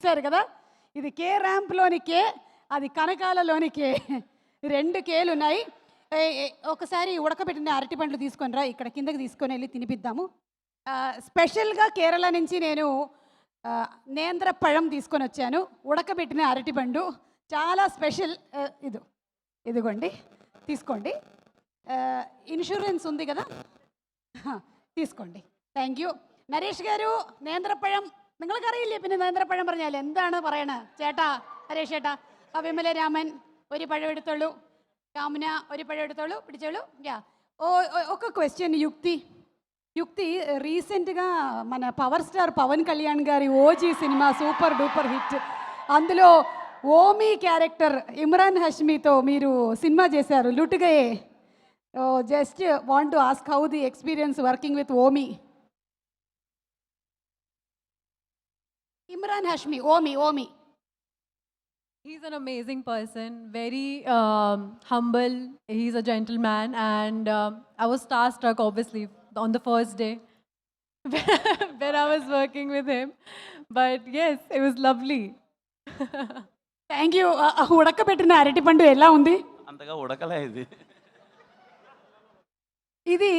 చూశారు కదా? ఇది కే ర్యాంప్లోని కే అది కనకాలలోని కే. రెండు కేలు ఉన్నాయి. ఒకసారి ఉడకబెట్టిన అరటి పండ్లు తీసుకొని రా ఇక్కడ కిందకి తీసుకొని వెళ్ళి తినిపిద్దాము. స్పెషల్గా కేరళ నుంచి నేను నేంద్ర పళం తీసుకొని వచ్చాను. ఉడకబెట్టిన అరటి పండు చాలా స్పెషల్ ఇది. ఇదిగోండి తీసుకోండి. ఇన్సూరెన్స్ ఉంది కదా? తీసుకోండి. Thank you. నరేష్ గారు నేంద్రపళం നിങ്ങൾക്കറിയില്ലേ പിന്നെ നേന്ത്രപ്പഴം പറഞ്ഞാൽ എന്താണ് പറയണത് ചേട്ടാ നരേഷ് ചേട്ടാ ആ വിമല രാമൻ ഒരു പഴം എടുത്തോളൂ കാമുന ഒരു പഴം എടുത്തോളൂ പിടിച്ചോളൂ యా ఓ ఓ- ఒక క్వశ్చన్ యుక్తి యుక్తి రీసెంట్గా మన పవర్ స్టార్ పవన్ కళ్యాణ్ గారి OG cinema super duper hit అందులో ఓమీ క్యారెక్టర్ ఇమ్రాన్ హష్మీతో మీరు సినిమా చేశారు లుటుగయే just want to ask how the experience working with Omi Emraan Hashmi Omi Omi He's an amazing person, very um, humble. He's a gentleman, and um, I was starstruck, obviously, on the first day when I was working with him. But yes, it was lovely. Thank you ఉడకబెట్టిన అరటిపండు ఎలా ఉంది అంతగా ఉడకలే ఇది ఇది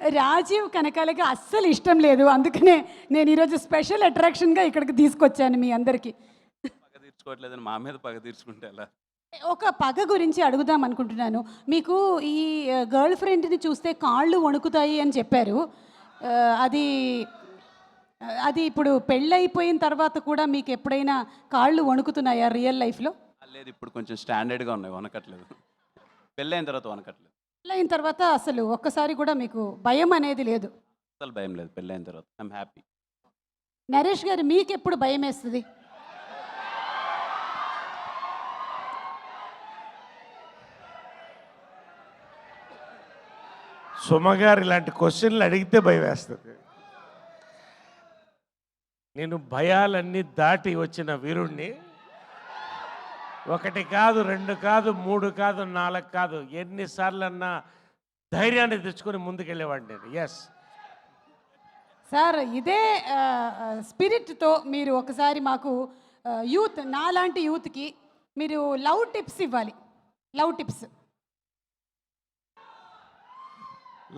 రాజీవ్ కనకాలకి అస్సలు ఇష్టం లేదు. అందుకనే నేను ఈరోజు స్పెషల్ అట్రాక్షన్గా ఇక్కడికి తీసుకొచ్చాను మీ అందరికీ. పగ తీర్చుకోవట్లేదని మా మీద పగ తీర్చుకుంటే ఎలా? ఒక పగ గురించి అడుగుదాం అనుకుంటున్నాను. మీకు ఈ గర్ల్ ఫ్రెండ్ని చూస్తే కాళ్ళు వణుకుతాయి అని చెప్పారు. ఆ, అది అది ఇప్పుడు పెళ్ళైపోయిన తర్వాత కూడా మీకు ఎప్పుడైనా కాళ్ళు వణుకుతున్నాయా రియల్ లైఫ్లో? లేదు ఇప్పుడు కొంచెం స్టాండర్డ్గా ఉన్నాయి వనకట్లేదు పెళ్ళైన తర్వాత వనకట్లేదు పెళ్ళైన తర్వాత అసలు ఒక్కసారి కూడా మీకు భయం అనేది లేదు. అసలు భయం లేదు. పెళ్ళైన తర్వాత. I'm happy. నరేష్ గారు మీకు ఎప్పుడు భయం వేస్తుంది? సుమగారు ఇలాంటి క్వశ్చన్లు అడిగితే భయం వేస్తుంది. నేను భయాలన్నీ దాటి వచ్చిన వీరుణ్ణి ఒకటి కాదు రెండు కాదు మూడు కాదు నాలుగు కాదు. ఎన్నిసార్లు అన్నా ధైర్యాన్ని తెచ్చుకొని ముందుకెళ్ళేవాడిని నేను. ఎస్ సార్ ఇదే స్పిరిట్తో మీరు ఒకసారి మాకు యూత్ నాలాంటి యూత్కి మీరు లవ్ టిప్స్ ఇవ్వాలి. Love tips.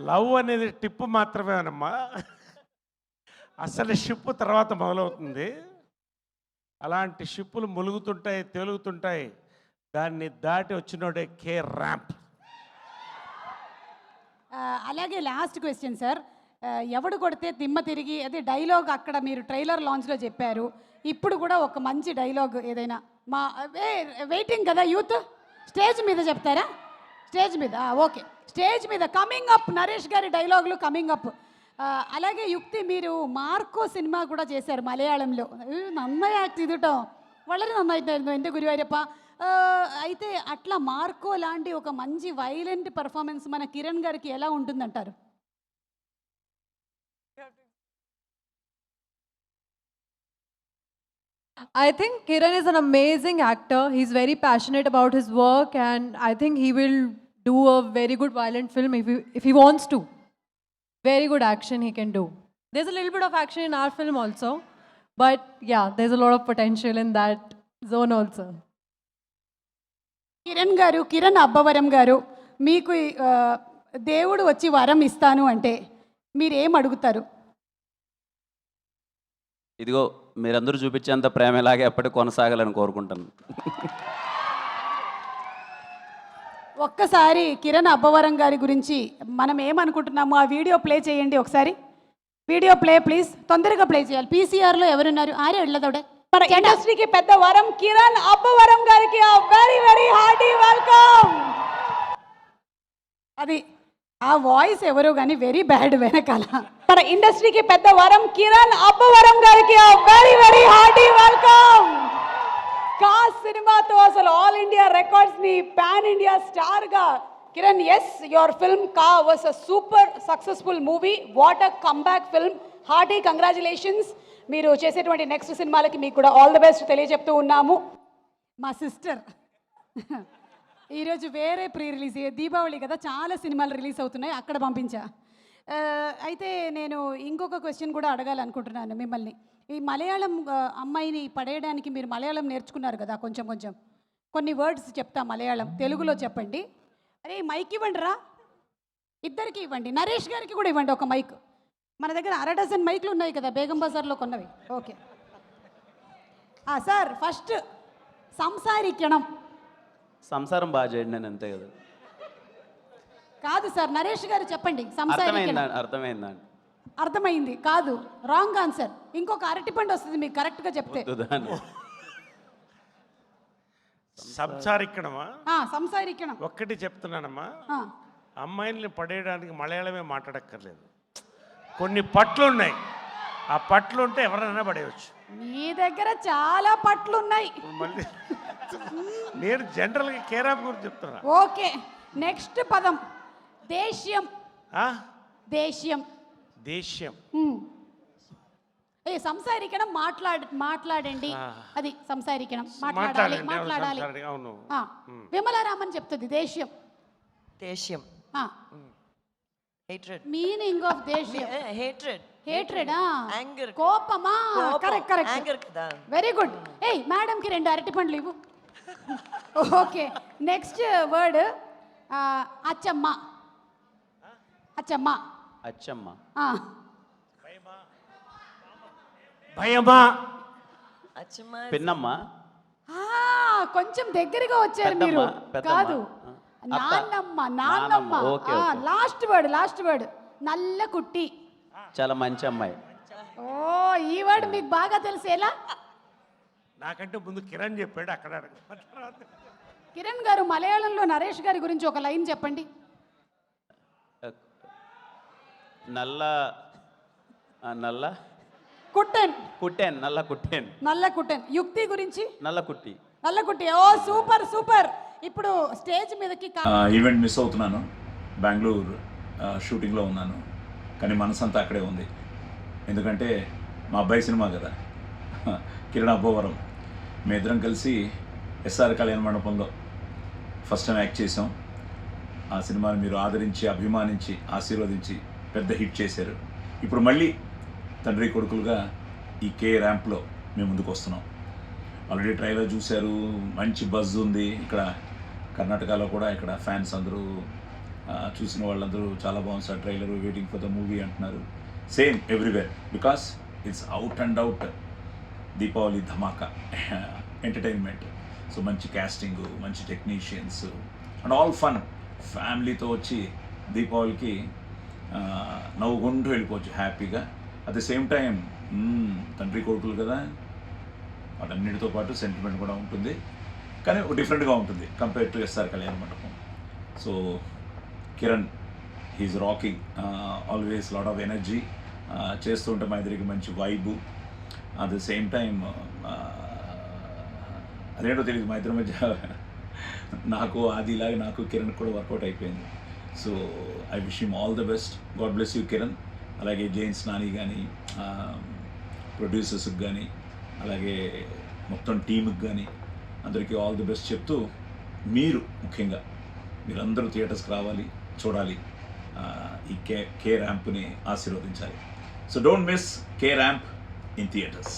లవ్ అనేది టిప్పు మాత్రమేనమ్మా. అసలు షిప్ తర్వాత మొదలవుతుంది. అలాంటి షిప్పులు ములుగుతుంటాయి తేలుగుతుంటాయి. దాన్ని దాటి వచ్చినోడే కే ర్యాంప్ అలాగే లాస్ట్ క్వశ్చన్ సార్ ఎవడు కొడితే దిమ్మ తిరిగి అదే డైలాగ్ అక్కడ మీరు ట్రైలర్ లాంచ్లో చెప్పారు. ఇప్పుడు కూడా ఒక మంచి డైలాగ్ ఏదైనా మా వెయిటింగ్ కదా యూత్ స్టేజ్ మీద చెప్తారా? స్టేజ్ మీద ఓకే స్టేజ్ మీద కమింగ్ అప్ నరేష్ గారి డైలాగులు కమింగ్ అప్ అలాగే యుక్తి మీరు మార్కో సినిమా కూడా చేశారు మలయాళంలో ഏഹ്, നന്നായി ആക്ട് ചെയ്തിട്ടോ വളരെ നന്നായിട്ടായിരുന്നു എൻ്റെ ഗുരുവായൂരപ്പ ఆ, అయితే అట్లా మార్కో లాంటి ఒక మంచి వైలెంట్ పర్ఫార్మెన్స్ మన కిరణ్ గారికి ఎలా ఉంటుందంటారు I think Kiran is an amazing actor. He's very passionate about his work, and I think he will do a very good violent film if he, if he wants to. Very good action he can do. There's a little bit of action in our film also, but yeah, there's a lot of potential in that zone also. Kiran గారు కిరణ్ అబ్బవరం గారు మీకు దేవుడు వచ్చి వరం ఇస్తాను అంటే మీరు ఏం అడుగుతారు ఇదిగో మీరందరూ చూపించేంత ప్రేమ ఇలాగే ఎప్పటికి కొనసాగాలని కోరుకుంటాను ఒక్కసారి కిరణ్ అబ్బవరం గారి గురించి మనం ఏమనుకుంటున్నాము ఆ వీడియో ప్లే చేయండి ఒకసారి. Video play please. తొందరగా ప్లే చేయాలి. పీసీఆర్లో ఎవరున్నారు? ఆరే వెళ్ళదోడే మన ఇండస్ట్రీకి పెద్ద వరం కిరణ్ అబ్బవరం గారికి వెరీ వెరీ హార్డీ వెల్కమ్. అది ఆ వాయిస్ ఎవరు కానీ వెరీ బ్యాడ్ వెనకాల. మన ఇండస్ట్రీకి పెద్ద వరం కిరణ్ అబ్బవరం గారికి very very Hardy welcome. Ka సినిమాతో అసలు ఆల్ ఇండియా రికార్డ్స్ని పాన్ ఇండియా స్టార్గా Kiran as your film Ka was a super successful movie what a comeback film hearty congratulations మీరు చేసేటువంటి నెక్స్ట్ సినిమాలకి మీకు కూడా ఆల్ ద బెస్ట్ తెలియజెప్తూ ఉన్నాము. మా సిస్టర్ ఈరోజు వేరే ప్రీ రిలీజ్ దీపావళి కదా చాలా సినిమాలు రిలీజ్ అవుతున్నాయి. అక్కడ పంపించా. అయితే నేను ఇంకొక క్వశ్చన్ కూడా అడగాలనుకుంటున్నాను మిమ్మల్ని. ఈ మలయాళం అమ్మాయిని పడేయడానికి మీరు మలయాళం నేర్చుకున్నారు కదా కొంచెం కొంచెం. కొన్ని వర్డ్స్ చెప్తా మలయాళం తెలుగులో చెప్పండి. అరే మైక్ ఇవ్వండి రా. ఇద్దరికి ఇవ్వండి. నరేష్ గారికి కూడా ఇవ్వండి ఒక మైక్ మన దగ్గర అర డజన్ మైక్లు ఉన్నాయి కదా బేగం బజార్లో కొన్నవి. ఓకే. సార్ ఫస్ట్ సంసారికణం సంసారం బాగా చేయండి నేను అంతే కదా. కాదు సార్ నరేష్ గారు చెప్పండి సంసారికణం అర్థమైందా? అర్థమైందండి అర్థమైంది? కాదు రాంగ్ ఆన్సర్ ఇంకొక అరటిపండు వస్తుంది మీకు కరెక్ట్గా చెప్తే. వద్దు దాన్ని. సంసారిక్కడమా ఆ, సంసారికణం. ఒక్కటి చెప్తున్నానమ్మా. ఆ, అమ్మాయిల్ని పడేయడానికి మలయాళమే మాట్లాడక్కర్లేదు. కొన్ని పట్లు ఉన్నాయి. ఆ పట్లు ఉంటే ఎవరైనా పడేయచ్చు. మీ దగ్గర చాలా పట్లు ఉన్నాయి. మళ్ళీ నేను జనరల్గా కేరాప్ గురించి చెప్తున్నా. ఓకే నెక్స్ట్ పదం. దేశ్యం ఆ? దేశ్యం దేశ్యం. ఏ సంసారికణం మాట్లాడ మాట్లాడండి. అది సంసారికణం మాట్లాడాలి మాట్లాడాలి సంసారి- అవును ఆ, విమలారామన్ చెప్తుంది దేశ్యం దేశ్యం హేట్రెడ్ మీనింగ్ ఆఫ్ దేశ్యం హేట్రెడ్ హేట్రెడా Anger. కోపమా కరెక్ట్ కరెక్ట్ యాంగర్ కదా వెరీ గుడ్ ఏయ్ మేడంకి రెండు అరటి పండ్లు ఇవ్వు ఓకే నెక్స్ట్ వర్డ్ అచ్చమ్మ అచ్చమ్మ. అచ్చమ్మ. ఆ, భయమా? అచ్చమ్మా. పిన్నమ్మ. ఆ, కొంచెం దగ్గరగా వచ్చారు మీరు. కాదు. నాన్నమ్మ నాన్నమ్మ. Last word last word. నల్ల కుట్టి. చాలా మంచి అమ్మాయి. ఓ ఈ వర్డ్ మీకు బాగా తెలిసేలా నాకంటే ముందు కిరణ్ చెప్పాడు అక్కడ. కిరణ్ గారు మలయాళంలో నరేష్ గారి గురించి ఒక లైన్ చెప్పండి. నల్ల నల్ల? కుట్టెన్. కుట్టేన్ నల్ల కుట్టేన్. నల్ల కుట్టెన్. యుక్తి గురించి? నల్ల కుట్టి. నల్ల కుట్టి. ఓ సూపర్ సూపర్. ఇప్పుడు స్టేజ్ మీదకి ఈవెంట్ మిస్ అవుతున్నాను. బెంగళూరు షూటింగ్లో ఉన్నాను. కానీ మనసంతా అక్కడే ఉంది. ఎందుకంటే మా అబ్బాయి సినిమా కదా. కిరణ్ అబ్బోవరం. మీ ఇద్దరం కలిసి ఎస్ఆర్ కళ్యాణ మండపంలో ఫస్ట్ టైం యాక్ట్ చేసాం ఆ సినిమాని మీరు ఆదరించి అభిమానించి ఆశీర్వదించి పెద్ద హిట్ చేశారు. ఇప్పుడు మళ్ళీ తండ్రి కొడుకులుగా ఈ కే ర్యాంప్లో మేము ముందుకు వస్తున్నాం. ఆల్రెడీ ట్రైలర్ చూశారు మంచి బజ్ ఉంది. ఇక్కడ కర్ణాటకలో కూడా ఇక్కడ ఫ్యాన్స్ అందరూ చూసిన వాళ్ళందరూ చాలా బాగుంది sir trailer waiting for the movie అంటున్నారు. Same everywhere because it's out and out Deepavali dhamaka entertainment so మంచి క్యాస్టింగ్ మంచి టెక్నీషియన్స్ అండ్ ఆల్ ఫన్ ఫ్యామిలీతో వచ్చి దీపావళికి నవ్వుకుంటూ వెళ్ళిపోవచ్చు హ్యాపీగా. అట్ ద సేమ్ టైం తండ్రి కొడుకులు కదా. వాటన్నిటితో పాటు సెంటిమెంట్ కూడా ఉంటుంది. కానీ డిఫరెంట్గా ఉంటుంది compare to SR Kalyana Mandapam so Kiran he's rocking always lot of energy చేస్తుంటే మా ఇద్దరికి మంచి vibe at the same time అదేంటో తెలియదు మా ఇద్దరి మధ్య. నాకు అది ఇలాగే నాకు కిరణ్ కూడా వర్కౌట్ అయిపోయింది. So I wish him all the best god bless you Kiran అలాగే జైన్స్ నాని కానీ ప్రొడ్యూసర్స్కి కానీ అలాగే మొత్తం టీంకి కానీ అందరికీ ఆల్ ది బెస్ట్ చెప్తూ మీరు ముఖ్యంగా మీరందరూ థియేటర్స్కి రావాలి చూడాలి. ఈ కే కే ర్యాంప్ని ఆశీర్వదించాలి. So don't miss K ramp in theatres